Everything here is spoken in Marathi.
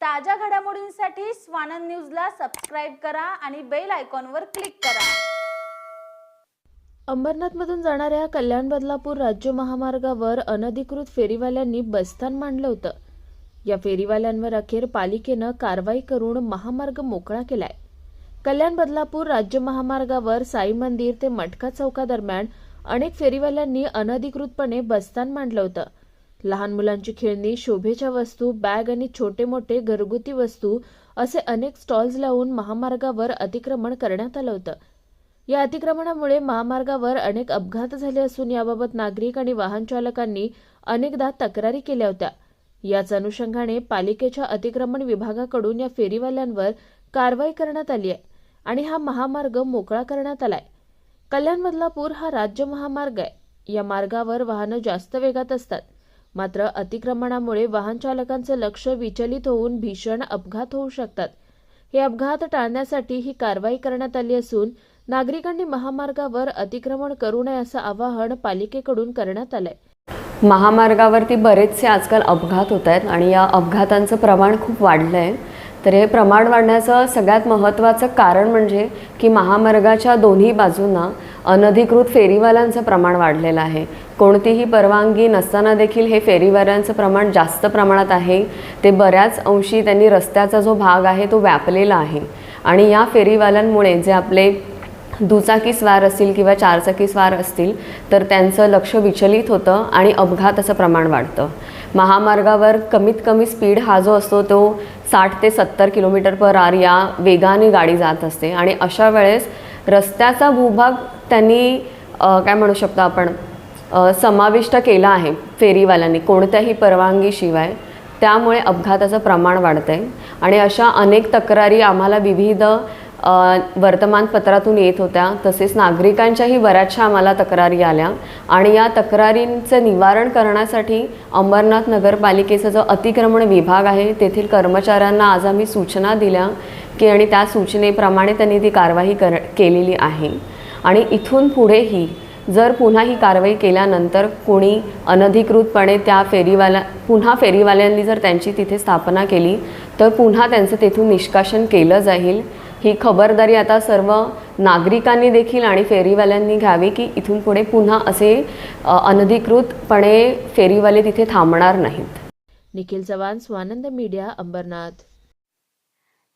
ताज्या घडामोडींसाठी स्वानंद न्यूजला सबस्क्राईब करा आणि बेल आयकॉनवर क्लिक करा. अंबरनाथमधून जाणाऱ्या कल्याण बदलापूर राज्य महामार्गावर अनधिकृत फेरीवाल्यांनी बस्तान मांडलं होतं. या फेरीवाल्यांवर अखेर पालिकेनं कारवाई करून महामार्ग मोकळा केलाय. कल्याण बदलापूर राज्य महामार्गावर साई मंदिर ते मटका चौकादरम्यान अनेक फेरीवाल्यांनी अनधिकृतपणे बस्तान मांडलं होतं. लहान मुलांची खेळणी शोभेच्या वस्तू बॅग आणि छोटे मोठे घरगुती वस्तू असे अनेक स्टॉल्स लावून महामार्गावर अतिक्रमण करण्यात आलं होतं. या अतिक्रमणामुळे महामार्गावर अनेक अपघात झाले असून याबाबत नागरिक आणि वाहन चालकांनी अनेकदा तक्रारी केल्या होत्या. याच अनुषंगाने पालिकेच्या अतिक्रमण विभागाकडून या फेरीवाल्यांवर कारवाई करण्यात आली आहे आणि हा महामार्ग मोकळा करण्यात आलाय. कल्याण पूर हा राज्य महामार्ग आहे. या मार्गावर वाहनं जास्त वेगात असतात. मात्र अतिक्रमणामुळे वाहन चालकांचे लक्ष विचलित होऊन भीषण अपघात होऊ शकतात. हे अपघात टाळण्यासाठी ही कारवाई करण्यात आली असून नागरिकांनी महामार्गावर अतिक्रमण करू नये असं आवाहन पालिकेकडून करण्यात आलंय. महामार्गावरती बरेचसे आजकाल अपघात होत आहेत आणि या अपघातांचं प्रमाण खूप वाढलं आहे तर हे प्रमाण वाढण्याचं सगळ्यात महत्त्वाचं कारण म्हणजे की महामार्गाच्या दोन्ही बाजूंना अनधिकृत फेरीवाल्यांचं प्रमाण वाढलेलं आहे. कोणतीही परवानगी नसताना देखील हे फेरीवाल्यांचं प्रमाण जास्त प्रमाणात आहे. ते बऱ्याच अंशी त्यांनी रस्त्याचा जो भाग आहे तो व्यापलेला आहे. आणि या फेरीवाल्यांमुळे जे आपले दुचाकी स्वार असतील किंवा चारचाकी स्वार असतील तर त्यांचं लक्ष विचलित होतं आणि अपघाताचं प्रमाण वाढतं. महामार्गावर कमीत कमी स्पीड हा जो असतो तो साठ ते सत्तर किलोमीटर पर आर या वेगाने गाडी जात असते. आणि अशा वेळेस रस्त्याचा भूभाग त्यांनी काय म्हणू शकतो आपण समाविष्ट केला आहे फेरीवाल्यांनी कोणत्याही परवानगीशिवाय त्यामुळे अपघाताचं प्रमाण वाढतं आहे आणि अशा अनेक तक्रारी आम्हाला विविध वर्तमानपत्रातून येत होत्या. तसेच नागरिकांच्याही बऱ्याचशा आम्हाला तक्रारी आल्या. आणि या तक्रारींचं निवारण करण्यासाठी अंबरनाथ नगरपालिकेचा जो अतिक्रमण विभाग आहे तेथील कर्मचाऱ्यांना आज आम्ही सूचना दिल्या की आणि त्या सूचनेप्रमाणे त्यांनी ती कारवाई कर केलेली आहे. आणि इथून पुढेही जर पुन्हा ही कारवाई केल्यानंतर कोणी अनधिकृतपणे त्या फेरीवाल्या पुन्हा फेरीवाल्यांनी जर त्यांची तिथे स्थापना केली तर पुन्हा त्यांचं तेथून निष्कासन केलं जाईल. ही खबरदारी आता सर्व नागरिकांनी देखील आणि फेरीवाल्यांनी घ्यावी की इथून पुढे पुन्हा असे अनधिकृतपणे फेरीवाले तिथे थांबणार नाहीत. निखिल चव्हाण स्वानंद मीडिया अंबरनाथ.